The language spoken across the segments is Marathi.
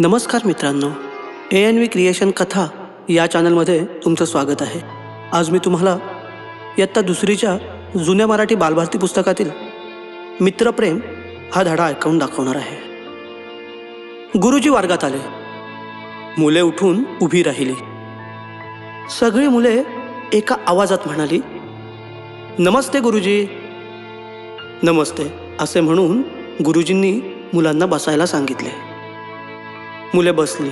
नमस्कार मित्रांनो ए एन व्ही क्रिएशन कथा या चॅनलमध्ये तुमचं स्वागत आहे. आज मी तुम्हाला इयत्ता दुसरीच्या जुन्या मराठी बालभारती पुस्तकातील मित्रप्रेम हा धडा ऐकवून दाखवणार आहे. गुरुजी वर्गात आले. मुले उठून उभी राहिली. सगळी मुले एका आवाजात म्हणाली नमस्ते गुरुजी. नमस्ते असे म्हणून गुरुजींनी मुलांना बसायला सांगितले. मुले बसली.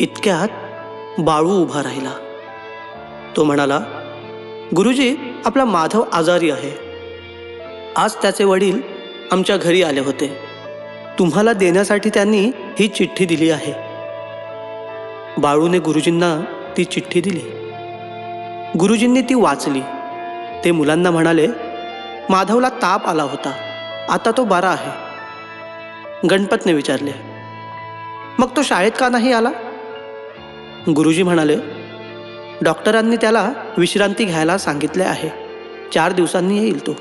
इतक्यात बाळू उभा राहिला. तो म्हणाला गुरुजी आपला माधव आजारी आहे. आज त्याचे वडील आमच्या घरी आले होते. तुम्हाला देण्यासाठी त्यांनी ही चिठ्ठी दिली आहे. बाळूने गुरुजींना ती चिठ्ठी दिली. गुरुजींनी ती वाचली. ते मुलांना म्हणाले माधवला ताप आला होता. आता तो बरा आहे. गणपतने विचारले मग तो शाळेत का नाही आला? गुरुजी म्हणाले डॉक्टरांनी त्याला विश्रांती घ्यायला सांगितले आहे. चार दिवसांनी येईल तो.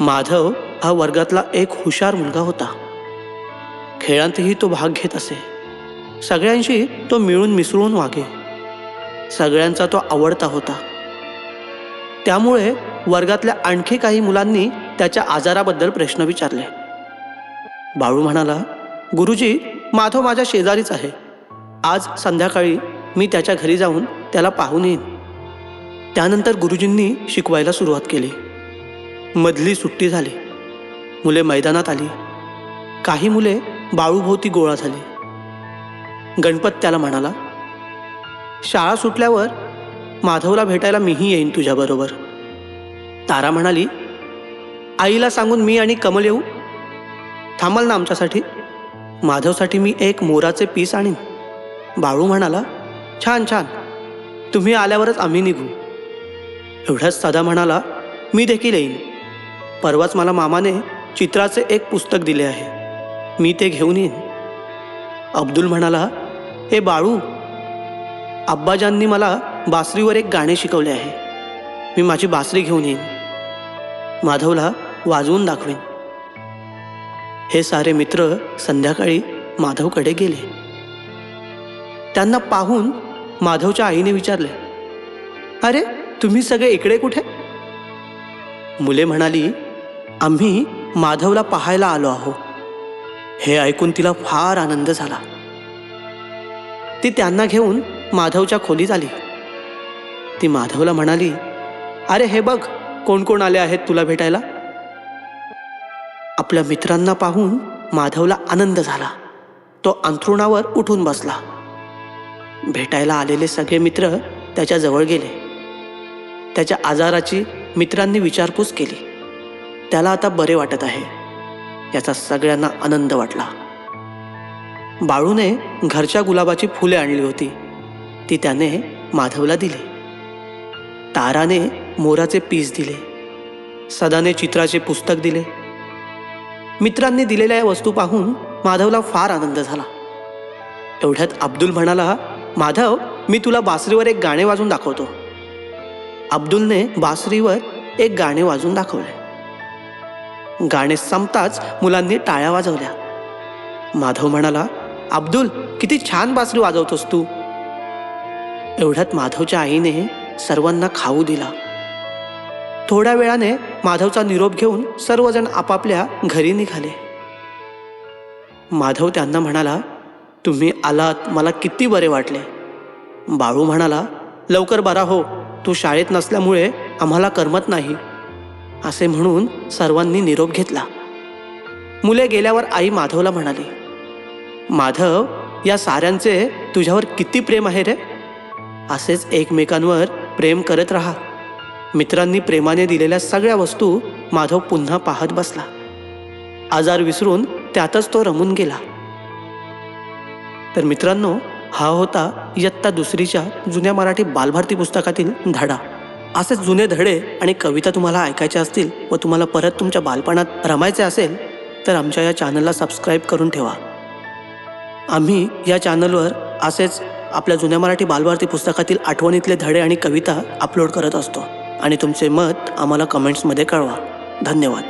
माधव हा वर्गातला एक हुशार मुलगा होता. खेळांतही तो भाग घेत असे. सगळ्यांशी तो मिळून मिसळून वागे. सगळ्यांचा तो आवडता होता. त्यामुळे वर्गातल्या आणखी काही मुलांनी त्याच्या आजाराबद्दल प्रश्न विचारले. बाळू म्हणाला गुरुजी माधव माझ्या शेजारीच आहे. आज संध्याकाळी मी त्याच्या घरी जाऊन त्याला पाहून येईन. त्यानंतर गुरुजींनी शिकवायला सुरुवात केली. मधली सुट्टी झाली. मुले मैदानात आली. काही मुले बाळूभोवती गोळा झाली. गणपत त्याला म्हणाला शाळा सुटल्यावर माधवला भेटायला मीही येईन तुझ्याबरोबर तारा म्हणाली आईला सांगून मी आणि कमल येऊ? थांबाल ना आमच्यासाठी. माधवसाठी मी एक मोराचे पीस आणीन. बाळू म्हणाला छान छान. तुम्ही आल्यावरच आम्ही निघू. एवढ्याच साधा म्हणाला मी देखील येईन. परवाच मला मामाने चित्राचे एक पुस्तक दिले आहे. मी ते घेऊन येईन. अब्दुल म्हणाला हे बाळू अब्बाजांनी मला बासरीवर एक गाणे शिकवले आहे. मी माझी बासरी घेऊन येईन. माधवला वाजवून दाखवेन. हे सारे मित्र संध्याकाळी माधवकडे गेले. त्यांना पाहून माधवच्या आईने विचारले अरे तुम्ही सगळे इकडे कुठे? मुले म्हणाली आम्ही माधवला पाहायला आलो आहो. हे ऐकून तिला फार आनंद झाला. ती त्यांना घेऊन माधवच्या खोलीत आली. ती माधवला म्हणाली अरे हे बघ कोण कोण आले आहेत तुला भेटायला? आपल्या मित्रांना पाहून माधवला आनंद झाला. तो अंथरुणावर उठून बसला. भेटायला आलेले सगळे मित्र त्याच्याजवळ गेले. त्याच्या आजाराची मित्रांनी विचारपूस केली. त्याला आता बरे वाटत आहे. याचा सगळ्यांना आनंद वाटला. बाळूने घरच्या गुलाबाची फुले आणली होती. ती त्याने माधवला दिली. ताराने मोराचे पीस दिले. सदाने चित्राचे पुस्तक दिले. मित्रांनी दिलेल्या या वस्तू पाहून माधवला फार आनंद झाला. एवढ्यात अब्दुल म्हणाला माधव मी तुला बासरीवर एक गाणे वाजून दाखवतो. अब्दुलने बासरीवर एक गाणे वाजून दाखवले. गाणे संपताच मुलांनी टाळ्या वाजवल्या. माधव म्हणाला अब्दुल किती छान बासरी वाजवतोस तू. एवढ्यात माधवच्या आईने सर्वांना खाऊ दिला. थोड्या वेळाने माधवचा निरोप घेऊन सर्वजण आपापल्या घरी निघाले. माधव त्यांना म्हणाला तुम्ही आलात मला किती बरे वाटले. बाळू म्हणाला लवकर बरा हो तू शाळेत नसल्यामुळे आम्हाला करमत नाही. असे म्हणून सर्वांनी निरोप घेतला. मुले गेल्यावर आई माधवला म्हणाली माधव या साऱ्यांचे तुझ्यावर किती प्रेम आहे रे? असेच एकमेकांवर प्रेम करत राहा. मित्रांनी प्रेमाने दिलेल्या सगळ्या वस्तू माधव पुन्हा पाहत बसला. आजार विसरून त्यातच तो रमून गेला. तर मित्रांनो हा होता इयत्ता दुसरीच्या जुन्या मराठी बालभारती पुस्तकातील धडा. असेच जुने धडे आणि कविता तुम्हाला ऐकायच्या असतील व तुम्हाला परत तुमच्या बालपणात रमायचे असेल तर आमच्या या चॅनलला सबस्क्राईब करून ठेवा. आम्ही या चॅनलवर असेच आपल्या जुन्या मराठी बालभारती पुस्तकातील आठवणीतले धडे आणि कविता अपलोड करत असतो. आणि तुमचे मत आम्हाला कमेंट्समध्ये कळवा. धन्यवाद.